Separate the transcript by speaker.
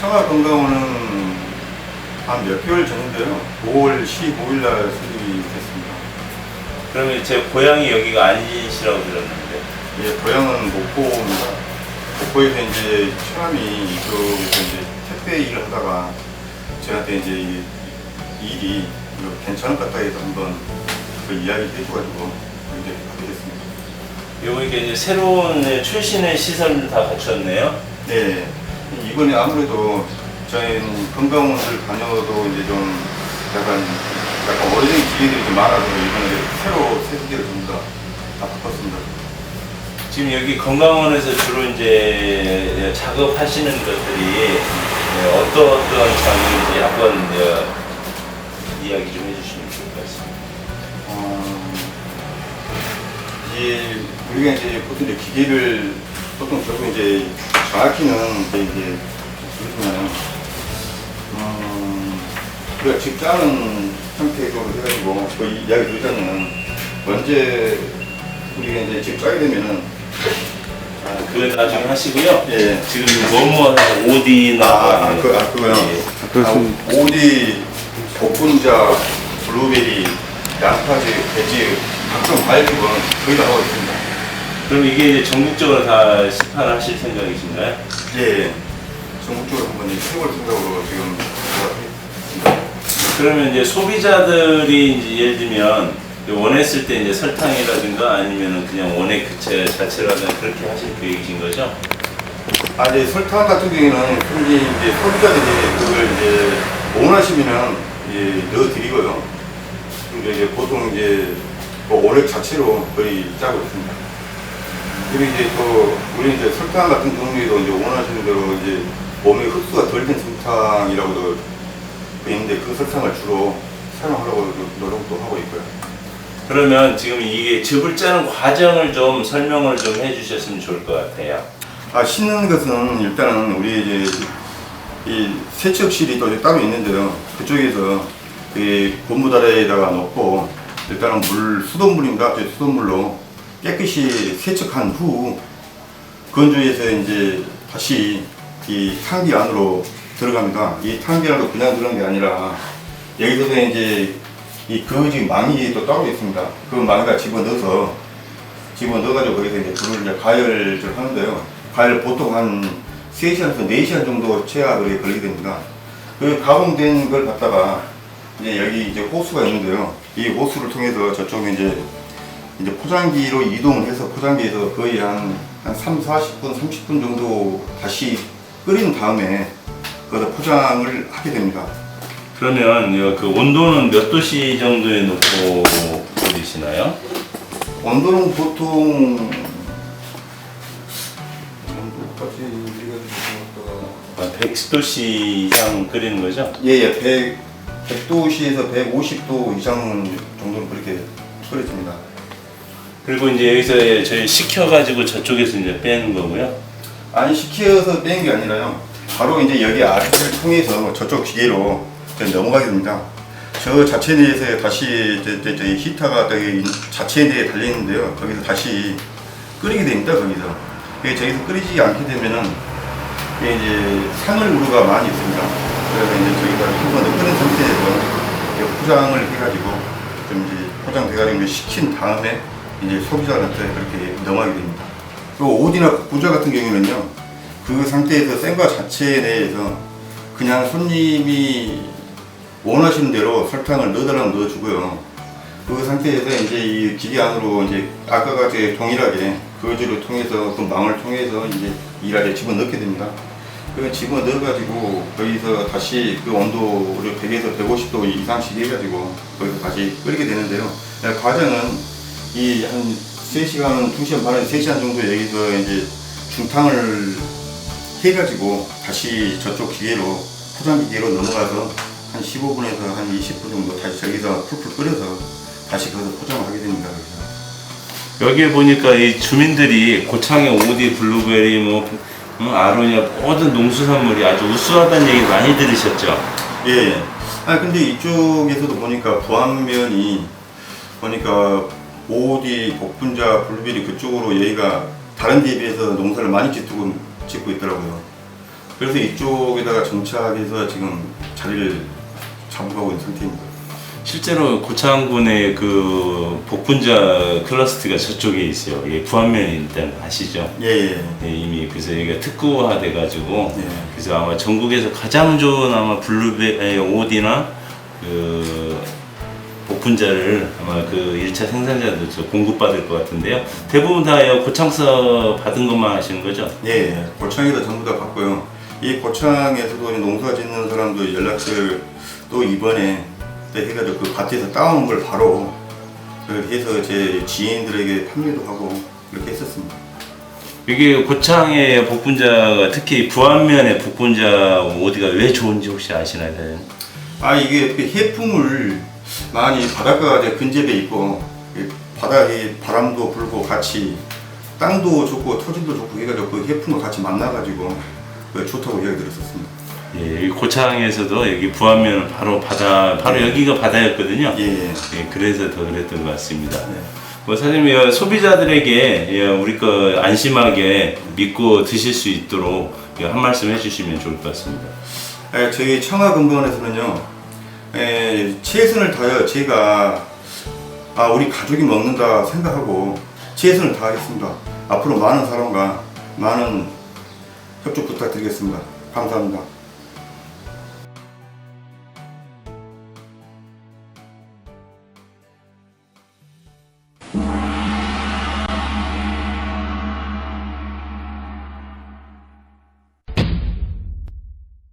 Speaker 1: 청아 건강원은 한 몇 개월 전인데요. 5월 15일 날 수립이 됐습니다.
Speaker 2: 그러면 제 고향이 여기가 아니시라고 들었는데
Speaker 1: 예, 고향은 목포입니다. 목포에서 이제 처남이 이쪽에서 이제 택배 일을 하다가 저한테 이제 이 일이 괜찮을 것 같다 해서 한번 그 이야기 해줘가지고 이제 하게 됐습니다.
Speaker 2: 요게 이제 새로운 출신의 시설을 다 갖췄네요.
Speaker 1: 네, 이번에 아무래도 저희는 건강원을 다녀도 이제 좀 약간 약간 오래된 기계들이 좀 많아서 이번에 새로 새 기계를 전부 다, 다 바꿨습니다.
Speaker 2: 지금 여기 건강원에서 주로 이제 작업하시는 것들이 네, 어떤 어떤 작업인지 한번 이야기 좀 해주시면 좋을 것 같습니다.
Speaker 1: 어, 이제 우리가 이제 보통 이제 기계를 보통 저도 이제 정확히는 이제 이제 그렇지만 음, 우리가 집 짜는 형태로 해가지고 그 이야기 들자면은 언제 우리가 이제 집 짜게 되면은
Speaker 2: 아, 그건 나중에 하시고요.
Speaker 1: 예.
Speaker 2: 지금 뭐뭐 오디나
Speaker 1: 아, 그, 아, 그거요.
Speaker 3: 그렇습니다.
Speaker 1: 아, 오디, 복분자, 블루베리, 양파즙, 배즙, 각종 과일즙은 거의 다 하고 있습니다.
Speaker 2: 그럼 이게 이제 전국적으로 다 시판하실 생각이신가요?
Speaker 1: 예, 전국적으로 한번 해볼 생각으로 지금.
Speaker 2: 그러면 이제 소비자들이 이제 예를 들면 원했을 때 이제 설탕이라든가 아니면은 그냥 원액 그 자체라든가 그렇게 하실 계획이신 거죠?
Speaker 1: 아, 이제 설탕 같은 경우에는 이제 소비자들이 그걸 이제 원하시면은 이제 넣어드리고요. 근데 이제 보통 이제 그 원액 자체로 거의 짜고 있습니다. 그리고 이제 또 우리 이제 설탕 같은 종류도 이제 원하시는 대로 이제 몸에 흡수가 덜 된 설탕이라고도 있는데 그 설탕을 주로 사용하려고 노력도 하고 있고요.
Speaker 2: 그러면 지금 이게 즙을 짜는 과정을 좀 설명을 좀 해주셨으면 좋을 것 같아요.
Speaker 1: 아, 씻는 것은 일단은 우리 이제 이 세척실이 또 따로 있는데요. 그쪽에서 이 고무다리에다가 넣고 일단은 물, 수돗물입니다. 저 수돗물로 깨끗이 세척한 후 건조해서 이제 다시 이 탕비 안으로 들어갑니다. 이 안으로 그냥 들어가는 게 아니라 여기서도 이제 이 거지 망이 또 따로 있습니다. 그 망에다 집어넣어서 집어 넣어가지고 거기서 이제 불을 이제 가열을 하는데요. 가열 보통 한 3시간에서 4시간 정도 채야 그게 걸리게 됩니다. 그 가공된 걸 갖다가 이제 여기 이제 호수가 있는데요. 이 호수를 통해서 저쪽에 이제 이제 포장기로 이동을 해서 포장기에서 거의 한, 한 3, 40분, 30분 정도 다시 끓인 다음에 거기다 포장을 하게 됩니다.
Speaker 2: 그러면 이그 온도는 몇 도씨 정도에 놓고 끓이시나요?
Speaker 1: 온도는 보통
Speaker 2: 100도씨 이상 끓이는 거죠?
Speaker 1: 예. 예예 100, 100도씨에서 150도 이상 정도는 그렇게 끓여줍니다.
Speaker 2: 그리고 이제 여기서 저희 식혀가지고 저쪽에서 이제 빼는 거고요.
Speaker 1: 아니 식혀서 빼는 게 아니라요. 바로 이제 여기 아래를 통해서 저쪽 기계로 넘어가게 됩니다. 저 자체 내에서 다시 이제, 히터가 자체 내에 달려 있는데요. 거기서 다시 끓이게 됩니다. 거기서. 저기서 끓이지 않게 되면은 이제 산을 우루가 많이 있습니다. 그래서 이제 저기가 한번 더 끓인 상태에서 포장을 해가지고 좀 이제 포장돼가지고 식힌 다음에 이제 소비자한테 그렇게 넘어가게 됩니다. 그 오디나 부자 같은 경우는요, 그 상태에서 생과 자체 내에서 그냥 손님이 원하시는 대로 설탕을 넣어달라면 넣어주고요. 그 상태에서 이제 이 기계 안으로 이제 아까 같이 동일하게 거즈를 통해서 그 망을 통해서 이제 이 안에 집어넣게 됩니다. 그 집어 넣어가지고 거기서 다시 그 온도를 100에서 150도 이상씩 해가지고 거기서 다시 끓이게 되는데요. 과정은 이 한 3시간, 2시간 반에서 3시간 정도 여기서 이제 중탕을 해가지고 다시 저쪽 기계로 포장 기계로 넘어가서 한 15분에서 한 20분 정도 다시 저기서 풀풀 끓여서 다시 거기서 포장을 하게 됩니다.
Speaker 2: 여기에 보니까 이 주민들이 고창의 오디, 블루베리, 뭐 음, 아로니아 모든 농수산물이 아주 우수하다는 얘기 많이 들으셨죠?
Speaker 1: 예. 아 근데 이쪽에서도 보니까 부안면이 보니까 오디, 복분자, 블루베리 그쪽으로 여기가 다른 데에 비해서 농사를 많이 짓고, 짓고 있더라고요. 그래서 이쪽에다가 정착해서 지금 자리를 잡아가고 있는 상태입니다.
Speaker 2: 실제로 고창군의 그 복분자 클러스트가 저쪽에 있어요. 예, 있다는 거 아시죠?
Speaker 1: 예, 예.
Speaker 2: 예, 이미 그래서 여기가 특구화 돼가지고
Speaker 1: 예.
Speaker 2: 그래서 아마 전국에서 가장 좋은 아마 블루베 에, 오디나 그 복분자를 아마 그 1차 생산자들 저 공급받을 것 같은데요. 대부분 다이 고창서 받은 것만 하시는 거죠?
Speaker 1: 예, 예. 고창에도 전부 다 받고요. 이 고창에서도 농사 짓는 사람도 연락을 또 이번에 또 해가지고 그 밭에서 따온 걸 바로 그렇게 해서 제 지인들에게 판매도 하고 그렇게 했었습니다.
Speaker 2: 이게 고창의 복분자가 특히 부안면의 복분자 오디가 왜 좋은지 혹시 아시나요?
Speaker 1: 아 이게 이렇게 해풍을 많이 바닷가가 이제 근접해 있고 이 바다에 바람도 불고 같이 땅도 좋고 토질도 좋고 해가지고 그 해풍을 같이 만나가지고 그 좋다고 이야기 들었었습니다.
Speaker 2: 예, 여기 고창에서도 여기 부안면은 바로 바다, 바로 여기가 바다였거든요.
Speaker 1: 예, 예.
Speaker 2: 예, 그래서 더 그랬던 것 같습니다.
Speaker 1: 네.
Speaker 2: 뭐 사장님 어, 소비자들에게 예, 우리 거 안심하게 믿고 드실 수 있도록 예, 한 말씀 해주시면 좋을 것 같습니다.
Speaker 1: 예, 저희 청하금번에서는요 예, 최선을 다하여 제가 아 우리 가족이 먹는다 생각하고 최선을 다하겠습니다. 앞으로 많은 사람과 많은 협조 부탁드리겠습니다. 감사합니다.